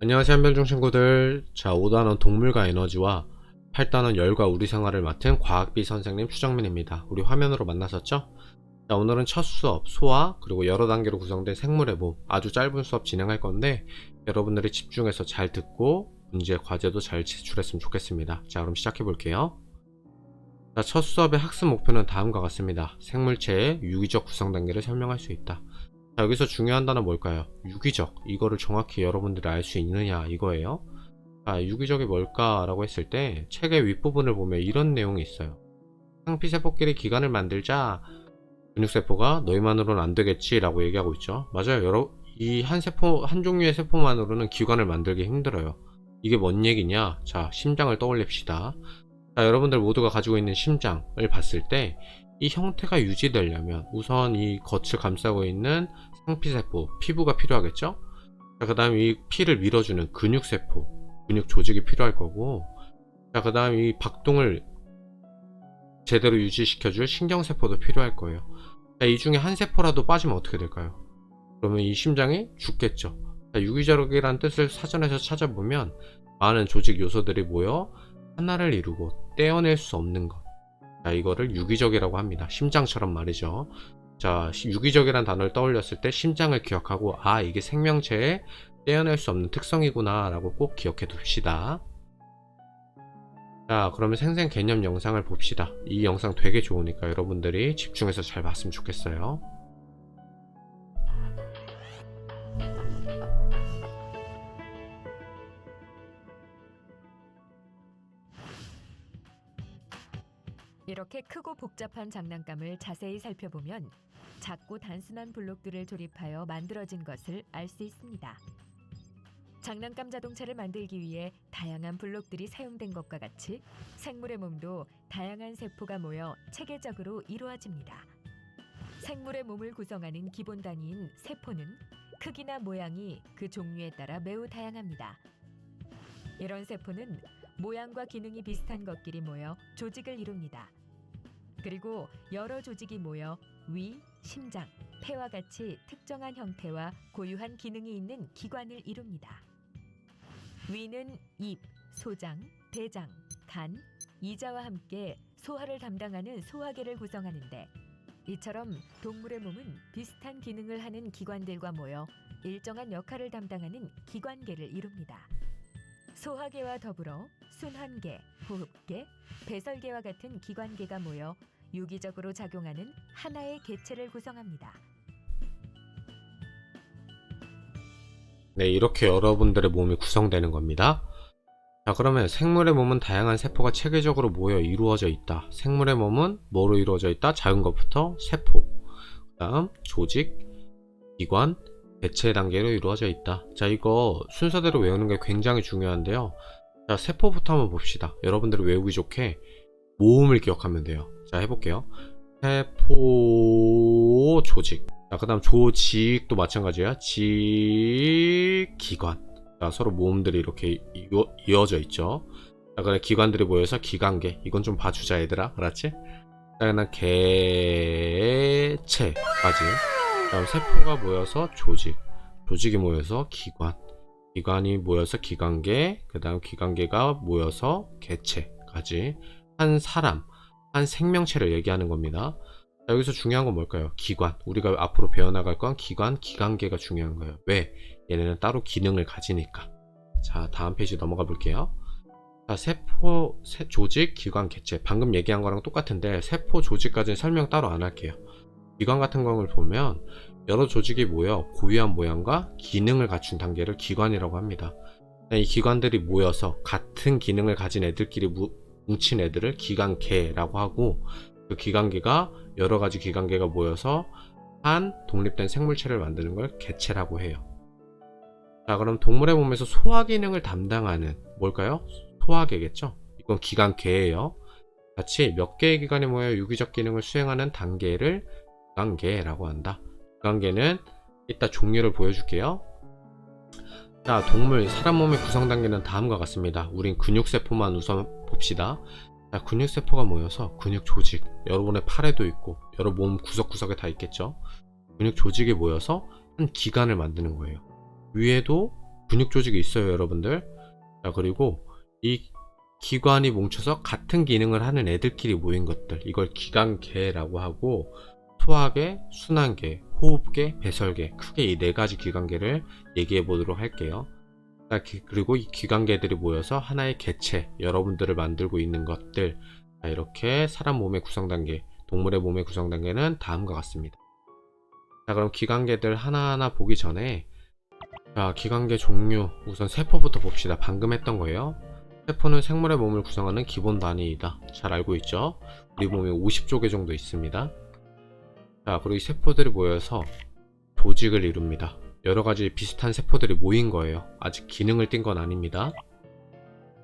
안녕하세요 한별중 친구들. 자 5단원 동물과 에너지와 8단원 열과 우리 생활을 맡은 과학비 선생님 추정민입니다. 우리 화면으로 만났었죠? 자 오늘은 첫 수업 소화 그리고 여러 단계로 구성된 생물의 몸 아주 짧은 수업 진행할 건데 여러분들이 집중해서 잘 듣고 문제 과제도 잘 제출했으면 좋겠습니다. 자 그럼 시작해 볼게요. 자, 첫 수업의 학습 목표는 다음과 같습니다. 생물체의 유기적 구성 단계를 설명할 수 있다 자, 여기서 중요한 단어 뭘까요? 유기적. 이거를 정확히 여러분들이 알 수 있느냐 이거예요. 자, 유기적이 뭘까라고 했을 때 책의 윗부분을 보면 이런 내용이 있어요. 상피세포끼리 기관을 만들자 근육세포가 너희만으로는 안 되겠지라고 얘기하고 있죠. 맞아요. 여러 이 한 세포 한 종류의 세포만으로는 기관을 만들기 힘들어요. 이게 뭔 얘기냐? 자, 심장을 떠올립시다. 자, 여러분들 모두가 가지고 있는 심장을 봤을 때 이 형태가 유지되려면 우선 이 겉을 감싸고 있는 상피세포, 피부가 필요하겠죠? 자, 그 다음 이 피를 밀어주는 근육세포, 근육 조직이 필요할 거고, 자, 그 다음 이 박동을 제대로 유지시켜줄 신경세포도 필요할 거예요. 자, 이 중에 한 세포라도 빠지면 어떻게 될까요? 그러면 이 심장이 죽겠죠. 자, 유기적이란 뜻을 사전에서 찾아보면 많은 조직 요소들이 모여 하나를 이루고 떼어낼 수 없는 것. 자, 이거를 유기적이라고 합니다. 심장처럼 말이죠. 자, 시- 유기적이란 단어를 떠올렸을 때 심장을 기억하고, 아, 이게 생명체의 떼어낼 수 없는 특성이구나, 라고 꼭 기억해 둡시다. 자, 그러면 생생 개념 영상을 봅시다. 이 영상 되게 좋으니까 여러분들이 집중해서 잘 봤으면 좋겠어요. 이렇게 크고 복잡한 장난감을 자세히 살펴보면 작고 단순한 블록들을 조립하여 만들어진 것을 알 수 있습니다. 장난감 자동차를 만들기 위해 다양한 블록들이 사용된 것과 같이 생물의 몸도 다양한 세포가 모여 체계적으로 이루어집니다. 생물의 몸을 구성하는 기본 단위인 세포는 크기나 모양이 그 종류에 따라 매우 다양합니다. 이런 세포는 모양과 기능이 비슷한 것끼리 모여 조직을 이룹니다. 그리고 여러 조직이 모여 위, 심장, 폐와 같이 특정한 형태와 고유한 기능이 있는 기관을 이룹니다. 위는 입, 소장, 대장, 간, 이자와 함께 소화를 담당하는 소화계를 구성하는데 이처럼 동물의 몸은 비슷한 기능을 하는 기관들과 모여 일정한 역할을 담당하는 기관계를 이룹니다. 소화계와 더불어 순환계, 호흡계, 배설계와 같은 기관계가 모여 유기적으로 작용하는 하나의 개체를 구성합니다. 네, 이렇게 여러분들의 몸이 구성되는 겁니다. 자, 그러면 생물의 몸은 다양한 세포가 체계적으로 모여 이루어져 있다. 생물의 몸은 뭐로 이루어져 있다? 작은 것부터 세포, 그 다음 조직, 기관, 개체 단계로 이루어져 있다. 자, 이거 순서대로 외우는 게 굉장히 중요한데요. 자, 세포부터 한번 봅시다. 여러분들이 외우기 좋게 모음을 기억하면 돼요. 자, 해볼게요. 세포, 조직. 자, 그 다음 조직도 마찬가지야. 직, 기관. 자, 서로 모음들이 이렇게 이어, 이어 져 있죠. 자, 그래 기관들이 모여서 기관계. 이건 좀 봐주자, 얘들아. 알았지? 자, 그 다음 개체까지. 다음 세포가 모여서 조직. 조직이 모여서 기관. 기관이 모여서 기관계. 그 다음 기관계가 모여서 개체까지. 한 사람, 한 생명체를 얘기하는 겁니다. 자, 여기서 중요한 건 뭘까요? 기관. 우리가 앞으로 배워나갈 건 기관, 기관계가 중요한 거예요. 왜? 얘네는 따로 기능을 가지니까. 자, 다음 페이지 넘어가 볼게요. 자, 세포, 세- 조직, 기관, 개체. 방금 얘기한 거랑 똑같은데, 세포, 조직까지는 설명 따로 안 할게요. 기관 같은 걸 보면, 여러 조직이 모여 고유한 모양과 기능을 갖춘 단계를 기관이라고 합니다. 이 기관들이 모여서 같은 기능을 가진 애들끼리 무- 뭉친 애들을 기관계라고 하고, 그 기관계가 여러 가지 기관계가 모여서 한 독립된 생물체를 만드는 걸 개체라고 해요. 자, 그럼 동물의 몸에서 소화 기능을 담당하는 뭘까요? 소화계겠죠? 이건 기관계예요. 같이 몇 개의 기관이 모여 유기적 기능을 수행하는 단계를 기관계라고 한다. 기관계는 이따 종류를 보여줄게요. 자, 동물, 사람 몸의 구성 단계는 다음과 같습니다. 우린 근육세포만 우선 봅시다. 자, 근육세포가 모여서 근육 조직, 여러분의 팔에도 있고, 여러 몸 구석구석에 다 있겠죠? 근육 조직이 모여서 한 기관을 만드는 거예요. 위에도 근육 조직이 있어요, 여러분들. 자, 그리고 이 기관이 뭉쳐서 같은 기능을 하는 애들끼리 모인 것들. 이걸 기관계라고 하고 소화계, 순환계, 호흡계, 배설계. 크게 이 네 가지 기관계를 얘기해 보도록 할게요. 그리고 이 기관계들이 모여서 하나의 개체, 여러분들을 만들고 있는 것들. 자, 이렇게 사람 몸의 구성 단계, 동물의 몸의 구성 단계는 다음과 같습니다. 자, 그럼 기관계들 하나하나 보기 전에 자, 기관계 종류 우선 세포부터 봅시다. 방금 했던 거예요. 세포는 생물의 몸을 구성하는 기본 단위이다. 잘 알고 있죠? 우리 몸에 50조 개 정도 있습니다. 자, 그리고 이 세포들이 모여서 조직을 이룹니다. 여러 가지 비슷한 세포들이 모인 거예요. 아직 기능을 띈 건 아닙니다.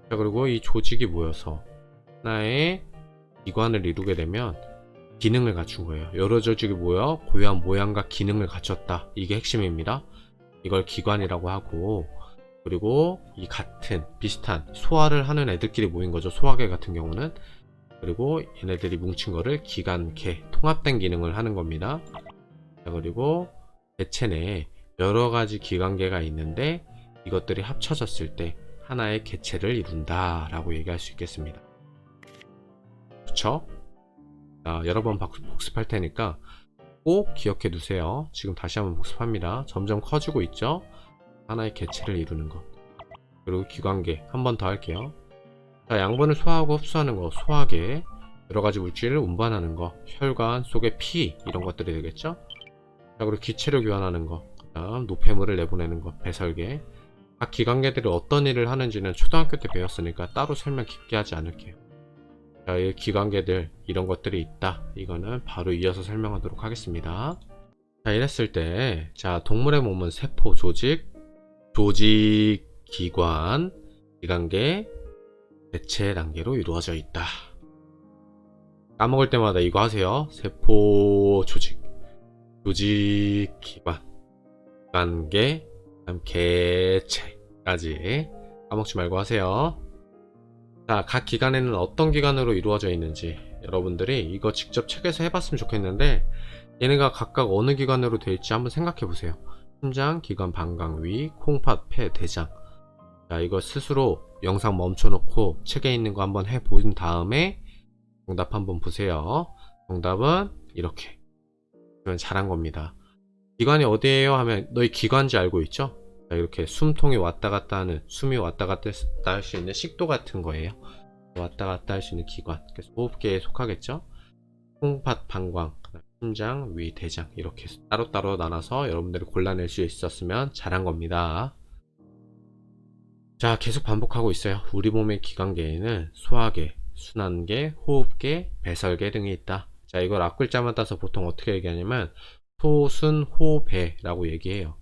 자, 그리고 이 조직이 모여서 하나의 기관을 이루게 되면 기능을 갖춘 거예요. 여러 조직이 모여 고유한 모양과 기능을 갖췄다. 이게 핵심입니다. 이걸 기관이라고 하고 그리고 이 같은 비슷한 소화를 하는 애들끼리 모인 거죠. 소화계 같은 경우는 그리고 얘네들이 뭉친 거를 기관계 통합된 기능을 하는 겁니다. 자, 그리고 개체 내에 여러 가지 기관계가 있는데 이것들이 합쳐졌을 때 하나의 개체를 이룬다 라고 얘기할 수 있겠습니다. 그렇죠? 자, 여러 번 박- 복습할 테니까 꼭 기억해 두세요. 지금 다시 한번 복습합니다. 점점 커지고 있죠? 하나의 개체를 이루는 것. 그리고 기관계 한 번 더 할게요. 자, 양분을 소화하고 흡수하는 거, 소화계. 여러 가지 물질을 운반하는 거, 혈관 속의 피 이런 것들이 되겠죠? 자, 그리고 기체를 교환하는 거, 그다음 노폐물을 내보내는 거, 배설계. 각 기관계들이 어떤 일을 하는지는 초등학교 때 배웠으니까 따로 설명 깊게 하지 않을게요. 자, 이 기관계들 이런 것들이 있다. 이거는 바로 이어서 설명하도록 하겠습니다. 자, 이랬을 때, 자, 동물의 몸은 세포, 조직, 조직, 기관, 기관계, 대체 단계로 이루어져 있다. 까먹을 때마다 이거 하세요. 세포, 조직, 조직, 기관, 기관계, 그다음 개체까지 까먹지 말고 하세요. 자, 각 기관에는 어떤 기관으로 이루어져 있는지 여러분들이 이거 직접 책에서 해봤으면 좋겠는데 얘네가 각각 어느 기관으로 되어 있지 한번 생각해 보세요. 심장, 기관, 방광, 위, 콩팥, 폐, 대장. 자, 이거 스스로 영상 멈춰놓고 책에 있는 거 한번 해본 다음에 정답 한번 보세요. 정답은 이렇게. 그러면 잘한 겁니다. 기관이 어디에요? 하면 너희 기관지 알고 있죠? 자, 이렇게 숨통이 왔다 갔다 하는 숨이 왔다 갔다 할 수 있는 식도 같은 거예요. 왔다 갔다 할 수 있는 기관. 그래서 호흡계에 속하겠죠. 콩팥, 방광, 심장, 위, 대장 이렇게 따로따로 나눠서 여러분들이 골라낼 수 있었으면 잘한 겁니다. 자, 계속 반복하고 있어요. 우리 몸의 기관계에는 소화계, 순환계, 호흡계, 배설계 등이 있다. 자, 이걸 앞글자만 따서 보통 어떻게 얘기하냐면 소순호배라고 얘기해요.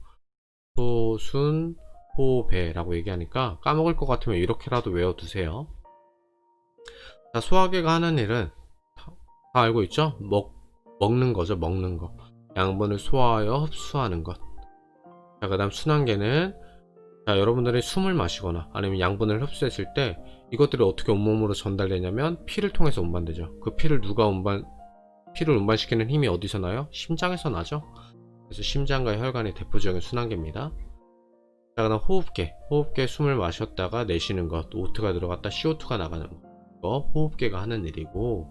소순호배라고 얘기하니까 까먹을 것 같으면 이렇게라도 외워두세요. 자, 소화계가 하는 일은 다, 다 알고 있죠? 먹, 먹는 거죠, 먹는 거. 양분을 소화하여 흡수하는 것. 자, 그 다음 순환계는 자, 여러분들이 숨을 마시거나 아니면 양분을 흡수했을 때 이것들이 어떻게 온몸으로 전달되냐면 피를 통해서 운반되죠. 그 피를 누가 운반, 피를 운반시키는 힘이 어디서 나요? 심장에서 나죠. 그래서 심장과 혈관이 대표적인 순환계입니다. 자, 그다음 호흡계. 호흡계 숨을 마셨다가 내쉬는 것. O2가 들어갔다 CO2가 나가는 거. 호흡계가 하는 일이고.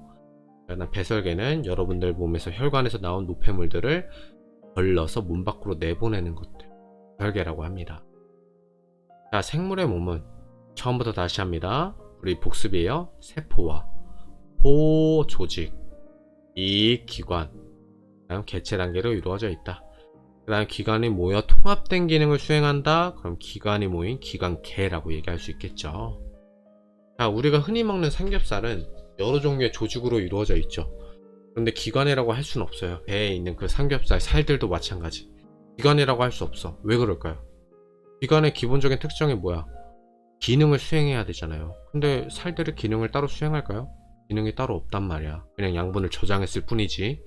그다음 배설계는 여러분들 몸에서 혈관에서 나온 노폐물들을 걸러서 몸 밖으로 내보내는 것들. 배설계라고 합니다. 자, 생물의 몸은 처음부터 다시 합니다. 우리 복습이에요. 세포와 호 조직, 이 기관, 그다음 개체 단계로 이루어져 있다. 그다음 기관이 모여 통합된 기능을 수행한다. 그럼 기관이 모인 기관계라고 얘기할 수 있겠죠. 자, 우리가 흔히 먹는 삼겹살은 여러 종류의 조직으로 이루어져 있죠. 그런데 기관이라고 할 수는 없어요. 배에 있는 그 삼겹살 살들도 마찬가지. 기관이라고 할 수 없어. 왜 그럴까요? 기관의 기본적인 특성이 뭐야? 기능을 수행해야 되잖아요. 근데 살들의 기능을 따로 수행할까요? 기능이 따로 없단 말이야. 그냥 양분을 저장했을 뿐이지.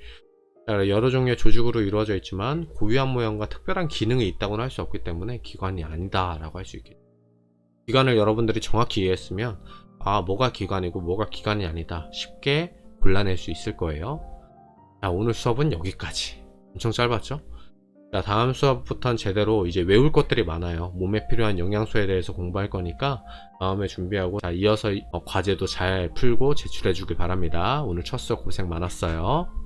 자, 여러 종류의 조직으로 이루어져 있지만 고유한 모양과 특별한 기능이 있다고는 할 수 없기 때문에 기관이 아니다라고 할 수 있겠죠. 기관을 여러분들이 정확히 이해했으면 아 뭐가 기관이고 뭐가 기관이 아니다 쉽게 골라낼 수 있을 거예요. 자 오늘 수업은 여기까지. 엄청 짧았죠? 자, 다음 수업부터는 제대로 이제 외울 것들이 많아요. 몸에 필요한 영양소에 대해서 공부할 거니까 마음에 준비하고 자, 이어서 어, 과제도 잘 풀고 제출해 주길 바랍니다. 오늘 첫 수업 고생 많았어요.